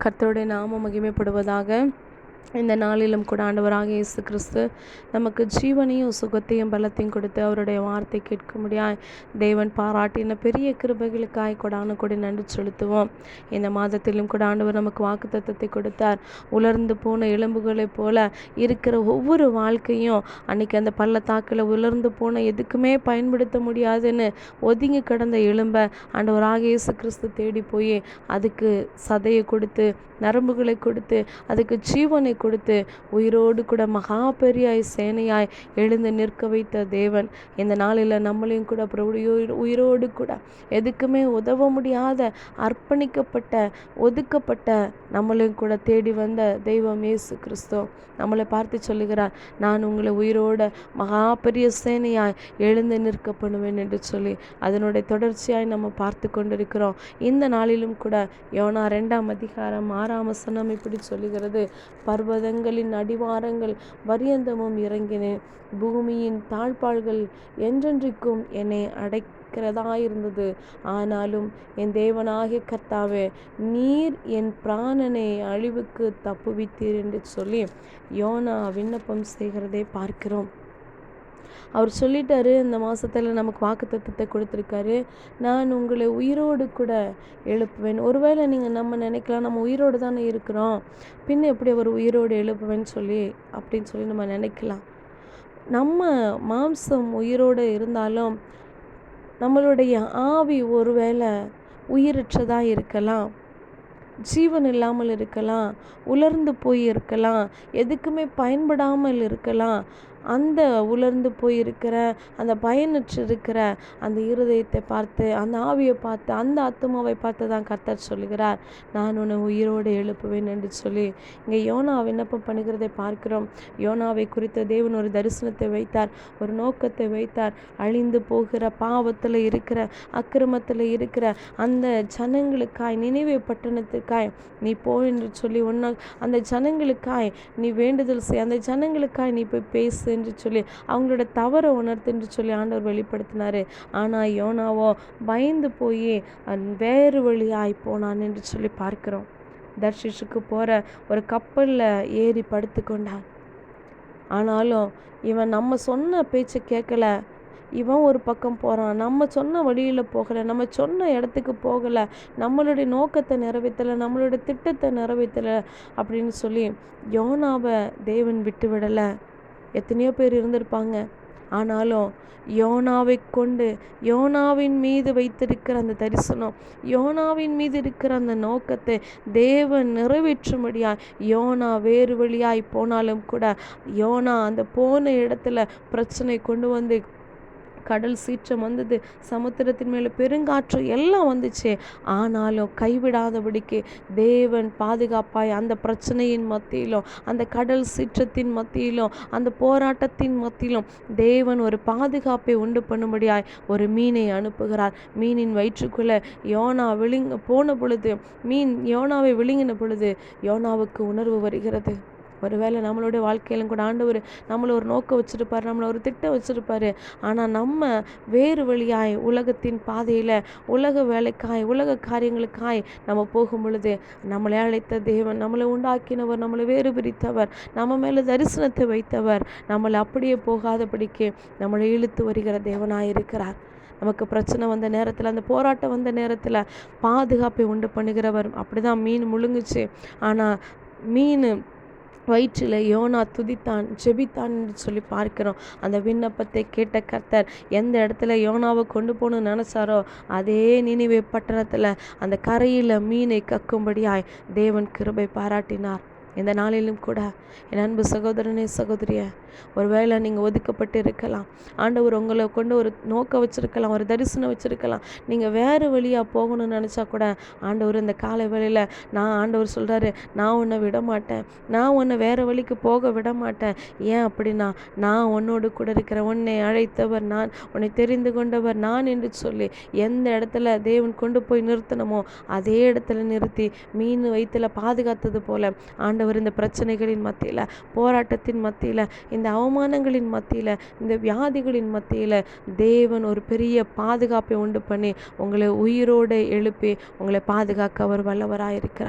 கர்த்தருடைய நாம மகிமைப்படுவதாக இந்த நாளிலும் கூட ஆண்டவராக இயேசு கிறிஸ்து நமக்கு ஜீவனையும் சுகத்தையும் பலத்தையும் கொடுத்து அவருடைய வார்த்தை கேட்க முடியாய் தேவன் பாராட்டின பெரிய கிருபைகளுக்காய் கொடான கொடி நன்றி செலுத்துவோம். இந்த மாதத்திலும் கூட ஆண்டவர் நமக்கு வாக்குத்தத்தத்தை கொடுத்தார். உலர்ந்து போன எலும்புகளைப் போல இருக்கிற ஒவ்வொரு வாழ்க்கையும் அன்னைக்கு அந்த பள்ளத்தாக்கில் உலர்ந்து போன எதுக்குமே பயன்படுத்த முடியாதுன்னு ஒதுங்கி கிடந்த எலும்பை ஆண்டவராக இயேசு கிறிஸ்து தேடி போய் அதுக்கு சதையை கொடுத்து நரம்புகளை கொடுத்து அதுக்கு ஜீவனை கொடுத்து உயிரோடு கூட மகா பெரியாய் சேனையாய் எழுந்து நிற்க வைத்த தேவன். இந்த நாளில் நம்மளையும் கூட பிரபுடைய உயிர் உயிரோடு கூட எதுக்குமே உதவ முடியாத அர்ப்பணிக்கப்பட்ட ஒதுக்கப்பட்ட நம்மளையும் கூட தேடி வந்த தெய்வம் இயேசு கிறிஸ்தோ. நம்மளை பார்த்து சொல்லுகிறார் நான் உங்களை உயிரோட மகா பெரிய சேனையாய் எழுந்து நிற்க பண்ணுவேன் என்று சொல்லி அதனுடைய தொடர்ச்சியாய் நம்ம பார்த்து கொண்டிருக்கிறோம். இந்த நாளிலும் கூட யோனா ரெண்டாம் அதிகாரம் ஆறாம் வசனம் இப்படி சொல்லுகிறது பர்வதங்களின் அடிவாரங்கள் வரியந்தமும் இறங்கினேன் பூமியின் தாழ்பாள்கள் என்றென்றைக்கும் என்னை அடைக்கிறதா இருந்தது ஆனாலும் என் தேவனாகிய கர்த்தாவே நீர் என் பிராணனை அழிவுக்கு தப்புவித்தீர் என்று சொல்லி யோனா விண்ணப்பம் செய்கிறதை பார்க்கிறோம். அவர் சொல்லிட்டாரு இந்த மாதத்தில் நமக்கு வாக்குத்தத்தத்தை கொடுத்துருக்காரு. நான் உங்களை உயிரோடு கூட எழுப்புவேன். ஒருவேளை நீங்கள் நம்ம நினைக்கலாம் நம்ம உயிரோடு தானே இருக்கிறோம். பின்ன எப்படி அவர் உயிரோடு எழுப்புவேன்னு சொல்லி அப்படின்னு சொல்லி நம்ம நினைக்கலாம். நம்ம மாம்சம் உயிரோடு இருந்தாலும் நம்மளுடைய ஆவி ஒருவேளை உயிரற்றதாக இருக்கலாம். ஜீவன் இல்லாமல் இருக்கலாம். உலர்ந்து போய் இருக்கலாம். எதுக்குமே பயன்படாமல் இருக்கலாம். அந்த உலர்ந்து போயிருக்கிற அந்த பயனற்று இருக்கிற அந்த இருதயத்தை பார்த்து அந்த ஆவியை பார்த்து அந்த ஆத்மாவை பார்த்து தான் கர்த்தர் சொல்லுகிறார். நான் உன்னை உயிரோடு எழுப்புவேன் என்று சொல்லி இங்கே யோனா விண்ணப்பம் பண்ணுகிறதை பார்க்கிறோம். யோனாவை குறித்த தேவன் ஒரு தரிசனத்தை வைத்தார் ஒரு நோக்கத்தை வைத்தார். அழிந்து போகிற பாவத்தில் இருக்கிற அக்கிரமத்தில் இருக்கிற அந்த ஜனங்களுக்காய் நினைவு பட்டணத்துக்காய் நீ போ என்று சொல்லி உன்ன அந்த ஜனங்களுக்காய் நீ வேண்டுதல் செய் அந்த ஜனங்களுக்காய் நீ போய் பேசு என்று சொல்லி அவங்களோட தவறை உணர்த்து என்று சொல்லி ஆண்டவர் வெளிப்படுத்தினார். ஆனால் யோனாவோ பயந்து போய் வேறு வழியாய் போனான் என்று சொல்லி பார்க்கிறோம். தர்ஷிஷுக்கு போகிற ஒரு கப்பலில் ஏறி படுத்து கொண்டான். ஆனாலும் இவன் நம்ம சொன்ன பேச்சை கேட்கல. இவன் ஒரு பக்கம் போகிறான் நம்ம சொன்ன வழியில் போகலை. நம்ம சொன்ன இடத்துக்கு போகலை. நம்மளுடைய நோக்கத்தை நிறைவேற்றலை நம்மளுடைய திட்டத்தை நிறைவேற்றலை அப்படின்னு சொல்லி யோனாவை தேவன் விட்டு விடலை எத்தனையோ பேர் இருந்திருப்பாங்க. ஆனாலும் யோனாவை கொண்டு யோனாவின் மீது வைத்திருக்கிற அந்த தரிசனம் யோனாவின் மீது இருக்கிற அந்த நோக்கத்தை தேவன் நிறைவேற்றும்படியா யோனா வேறு வழியாய் போனாலும் கூட யோனா அந்த போன இடத்துல பிரச்சனை கொண்டு வந்து கடல் சீற்றம் வந்தது சமுத்திரத்தின் மேலே பெருங்காற்று எல்லாம் வந்துச்சு. ஆனாலும் கைவிடாதபடிக்கு தேவன் பாதுகாப்பாய் அந்த பிரச்சனையின் மத்தியிலும் அந்த கடல் சீற்றத்தின் மத்தியிலும் அந்த போராட்டத்தின் மத்தியிலும் தேவன் ஒரு பாதுகாப்பை உண்டு பண்ணும்படியாய் ஒரு மீனை அனுப்புகிறார். மீனின் வயிற்றுக்குள்ளே யோனா விழுங்க போன பொழுது மீன் யோனாவை விழுங்கின பொழுது யோனாவுக்கு உணர்வு வருகிறது. ஒருவேளை நம்மளுடைய வாழ்க்கையிலும் கூட ஆண்டவர் நம்மளை ஒரு நோக்கம் வச்சுருப்பார் நம்மளை ஒரு திட்டம் வச்சுருப்பாரு. ஆனால் நம்ம வேறு வழியாய் உலகத்தின் பாதையில் உலக வேலைக்காய் உலக காரியங்களுக்காய் நம்ம போகும் பொழுது நம்மளை அழைத்த தேவன் நம்மளை உண்டாக்கினவர் நம்மளை வேறு பிரித்தவர் நம்ம மேலே தரிசனத்தை வைத்தவர் நம்மளை அப்படியே போகாதபடிக்கு நம்மளை இழுத்து வருகிற தேவனாயிருக்கிறார் நமக்கு பிரச்சனை வந்த நேரத்தில் அந்த போராட்டம் வந்த நேரத்தில் பாதுகாப்பை உண்டு பண்ணுகிறவர் அப்படி தான் மீன் முழுங்குச்சு. ஆனால் மீன் வயிற்றில் யோனா துதித்தான் ஜெபித்தான் என்று சொல்லி பார்க்கிறோம். அந்த விண்ணப்பத்தை கேட்ட கர்த்தர் எந்த இடத்துல யோனாவை கொண்டு போகணும்னு நினச்சாரோ அதே நினைவே பட்டணத்தில் அந்த கரையில் மீனை கக்கும்படியாய் தேவன் கிருபை பாராட்டினார். இந்த நாளிலும் கூட என் அன்பு சகோதரனே சகோதரிய ஒருவேளை நீங்கள் ஒதுக்கப்பட்டு இருக்கலாம் ஆண்டவர் உங்களை கொண்டு ஒரு நோக்கம் வச்சுருக்கலாம் ஒரு தரிசனம் வச்சுருக்கலாம். நீங்கள் வேறு வழியாக போகணும்னு நினச்சா கூட ஆண்டவர் இந்த காலை வேளையில் நான் ஆண்டவர் சொல்கிறாரு நான் உன்னை விட மாட்டேன் நான் உன்னை வேறு வழிக்கு போக விட மாட்டேன் ஏன் அப்படின்னா நான் உன்னோடு கூட இருக்கிற உன்னை அழைத்தவர் நான் உன்னை தெரிந்து கொண்டவர் நான் என்று சொல்லி எந்த இடத்துல தேவன் கொண்டு போய் நிறுத்தணுமோ அதே இடத்துல நிறுத்தி மீன் வயிற்றில் பாதுகாத்தது போல ஆண்டவர் இந்த பிரச்சனைகளின் மத்தியில் போராட்டத்தின் மத்தியில் இந்த அவமானங்களின் மத்தியில் இந்த வியாதிகளின் மத்தியில் தேவன் ஒரு பெரிய பாதுகாப்பை உண்டு பண்ணி உங்களை உயிரோடு எழுப்பி உங்களை பாதுகாக்க அவர் வல்லவராக இருக்கிறார்